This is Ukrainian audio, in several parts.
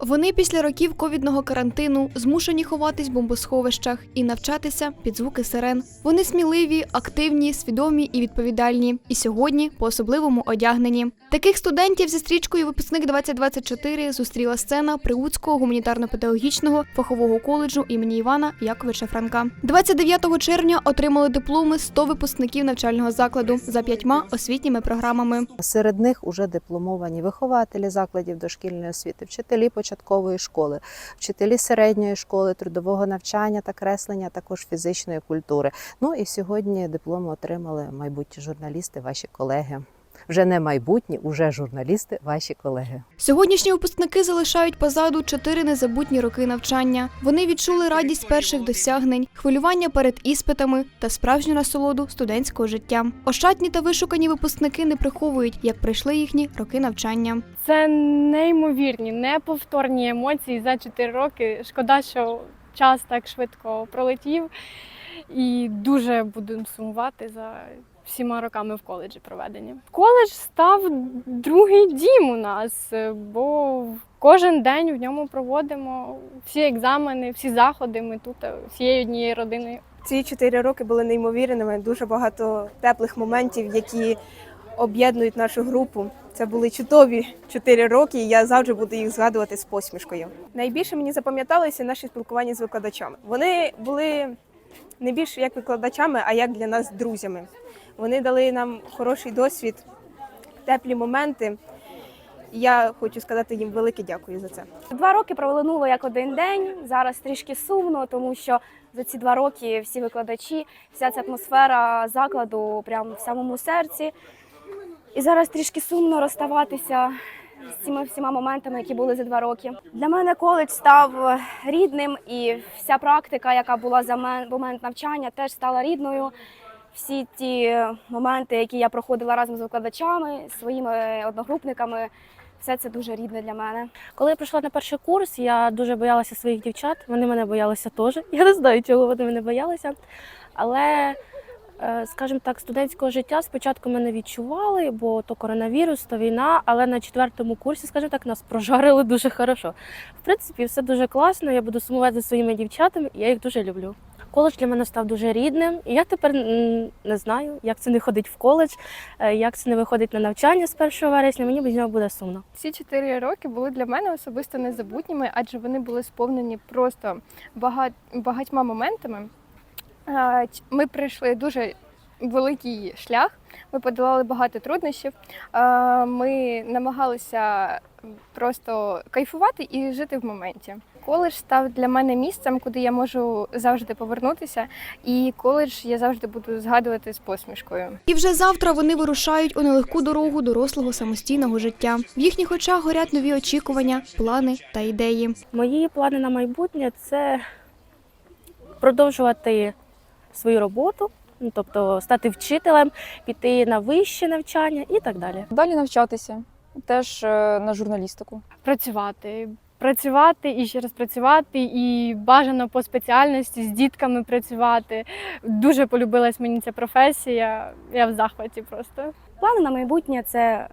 Вони після років ковідного карантину змушені ховатись в бомбосховищах і навчатися під звуки сирен. Вони сміливі, активні, свідомі і відповідальні. І сьогодні по-особливому одягнені. Таких студентів зі стрічкою випускник 2024 зустріла сцена Приутського гуманітарно-педагогічного фахового коледжу імені Івана Яковича Франка. 29 червня отримали дипломи 100 випускників навчального закладу за п'ятьма освітніми програмами. Серед них уже дипломовані вихователі закладів дошкільної освіти, вчителі початкової школи, вчителі середньої школи, трудового навчання та креслення, також фізичної культури. Ну і сьогодні дипломи отримали майбутні журналісти, ваші колеги. Вже не майбутні, уже журналісти, ваші колеги. Сьогоднішні випускники залишають позаду чотири незабутні роки навчання. Вони відчули радість перших досягнень, хвилювання перед іспитами та справжню насолоду студентського життя. Ощадні та вишукані випускники не приховують, як прийшли їхні роки навчання. Це неймовірні, неповторні емоції за 4 роки. Шкода, що час так швидко пролетів, і дуже буду сумувати за всіма роками в коледжі проведені. Коледж став другий дім у нас, бо кожен день в ньому проводимо всі екзамени, всі заходи. Ми тут е, всією однією родиною. Ці чотири роки були неймовірними, дуже багато теплих моментів, які об'єднують нашу групу. Це були чудові чотири роки, і я завжди буду їх згадувати з посмішкою. Найбільше мені запам'яталися наші спілкування з викладачами. Вони були не більше як викладачами, а як для нас друзями. Вони дали нам хороший досвід, теплі моменти. Я хочу сказати їм велике дякую за це. Два роки пролинуло як один день. Зараз трішки сумно, тому що за ці два роки всі викладачі, вся ця атмосфера закладу прямо в самому серці. І зараз трішки сумно розставатися з цими всіма моментами, які були за два роки. Для мене коледж став рідним, і вся практика, яка була за мен- момент навчання, теж стала рідною. Всі ті моменти, які я проходила разом з викладачами, своїми одногрупниками, все це дуже рідне для мене. Коли я прийшла на перший курс, я дуже боялася своїх дівчат. Вони мене боялися теж. Я не знаю, чого вони мене боялися. Але, скажімо так, студентського життя спочатку мене відчували, бо то коронавірус, то війна. Але на четвертому курсі, скажімо так, нас прожарили дуже хорошо. В принципі, все дуже класно. Я буду сумувати за своїми дівчатами, я їх дуже люблю. Коледж для мене став дуже рідним, і я тепер не знаю, як це не ходить в коледж, е, як це не виходить на навчання з 1 вересня. Мені без нього буде сумно. Ці чотири роки були для мене особисто незабутніми, адже вони були сповнені просто багатьма моментами. Ми пройшли дуже великий шлях, ми подолали багато труднощів. Ми намагалися просто кайфувати і жити в моменті. Коледж став для мене місцем, куди я можу завжди повернутися, і коледж я завжди буду згадувати з посмішкою. І вже завтра вони вирушають у нелегку дорогу дорослого самостійного життя. В їхніх очах горять нові очікування, плани та ідеї. Мої плани на майбутнє це продовжувати свою роботу, ну, тобто стати вчителем, піти на вище навчання і так далі. Далі навчатися, теж е, на журналістику. працювати. Працювати і ще раз працювати, і бажано по спеціальності з дітками працювати. Дуже полюбилась мені ця професія. Я в захваті просто. Плани на майбутнє це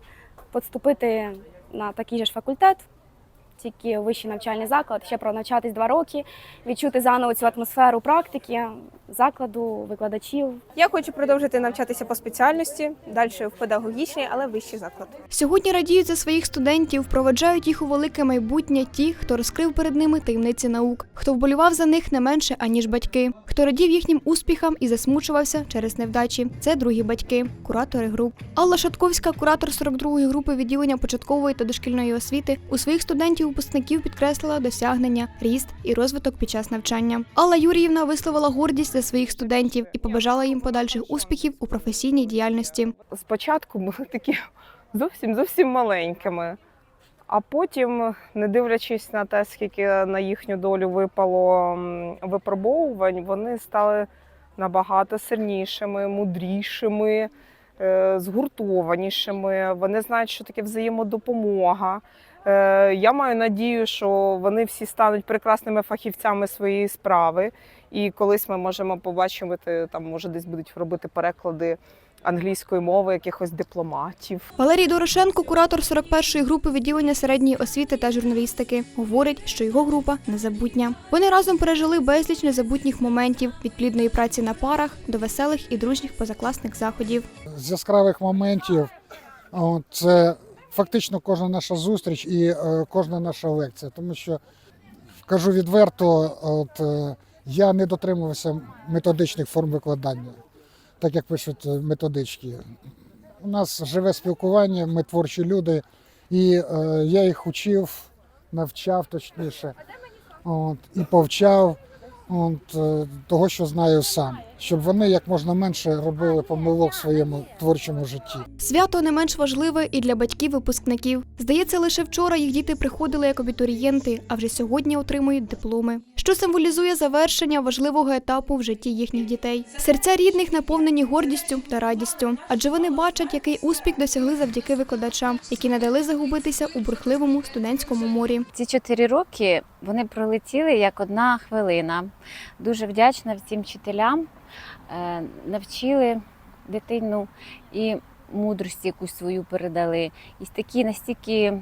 поступити на такий же ж факультет, тільки вищий навчальний заклад, ще пронавчатись два роки, відчути заново цю атмосферу практики, закладу, викладачів. Я хочу продовжити навчатися по спеціальності, далі в педагогічний, але вищий заклад. Сьогодні радіють за своїх студентів, проведжають їх у велике майбутнє ті, хто розкрив перед ними таємниці наук, хто вболівав за них не менше аніж батьки, хто радів їхнім успіхам і засмучувався через невдачі. Це другі батьки, куратори груп. Алла Шатковська, куратор 42-ї групи відділення початкової та дошкільної освіти, у своїх студентів випускників підкреслила досягнення, ріст і розвиток під час навчання. Алла Юріївна висловила гордість за своїх студентів і побажала їм подальших успіхів у професійній діяльності. спочатку були такі зовсім зовсім маленькими. А потім, не дивлячись на те, скільки на їхню долю випало випробовувань, вони стали набагато сильнішими, мудрішими, е, згуртованішими. Вони знають, що таке взаємодопомога. Е, Я маю надію, що вони всі стануть прекрасними фахівцями своєї справи. І колись ми можемо побачити, там може десь будуть робити переклади англійської мови, якихось дипломатів. Валерій Дорошенко, куратор 41-ї групи відділення середньої освіти та журналістики, говорить, що його група незабутня. Вони разом пережили безліч незабутніх моментів від плідної праці на парах до веселих і дружніх позакласних заходів. з яскравих моментів це фактично кожна наша зустріч і е, кожна наша лекція. Тому що кажу відверто, от е, я не дотримувався методичних форм викладання, так як пишуть е, методички. У нас живе спілкування, ми творчі люди, і я їх учив, навчав точніше, от, і повчав от, е, того, що знаю сам, щоб вони як можна менше робили помилок в своєму творчому житті. Свято не менш важливе і для батьків випускників. Здається, лише вчора їх діти приходили як абітурієнти, а вже сьогодні отримують дипломи, що символізує завершення важливого етапу в житті їхніх дітей. Серця рідних наповнені гордістю та радістю, адже вони бачать, який успіх досягли завдяки викладачам, які не дали загубитися у бурхливому студентському морі. Ці чотири роки вони пролетіли як одна хвилина. Дуже вдячна всім вчителям. Е, Навчили дитину і мудрості якусь свою передали. І такі настільки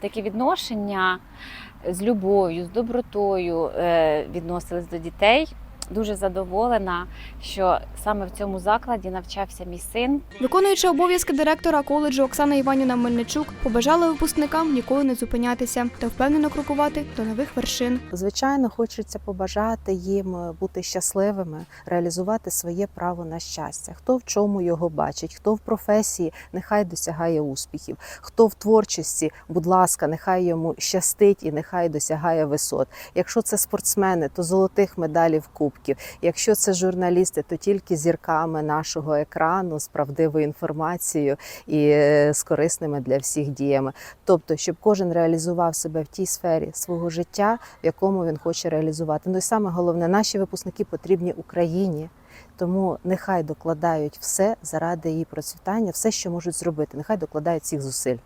такі відношення з любов'ю, з добротою е, відносились до дітей. Дуже задоволена, що саме в цьому закладі навчався мій син. Виконуючи обов'язки директора коледжу Оксана Іванівна Мельничук побажала випускникам ніколи не зупинятися та впевнено крокувати до нових вершин. Звичайно, хочеться побажати їм бути щасливими, реалізувати своє право на щастя. Хто в чому його бачить, хто в професії, нехай досягає успіхів, хто в творчості, будь ласка, нехай йому щастить і нехай досягає висот. Якщо це спортсмени, то золотих медалів кубків. Якщо це журналісти, то тільки зірками нашого екрану з правдивою інформацією і е, з корисними для всіх діями. Тобто, щоб кожен реалізував себе в тій сфері свого життя, в якому він хоче реалізувати. Ну і саме головне, наші випускники потрібні Україні. Тому нехай докладають все заради її процвітання, все, що можуть зробити. Нехай докладають всіх зусиль.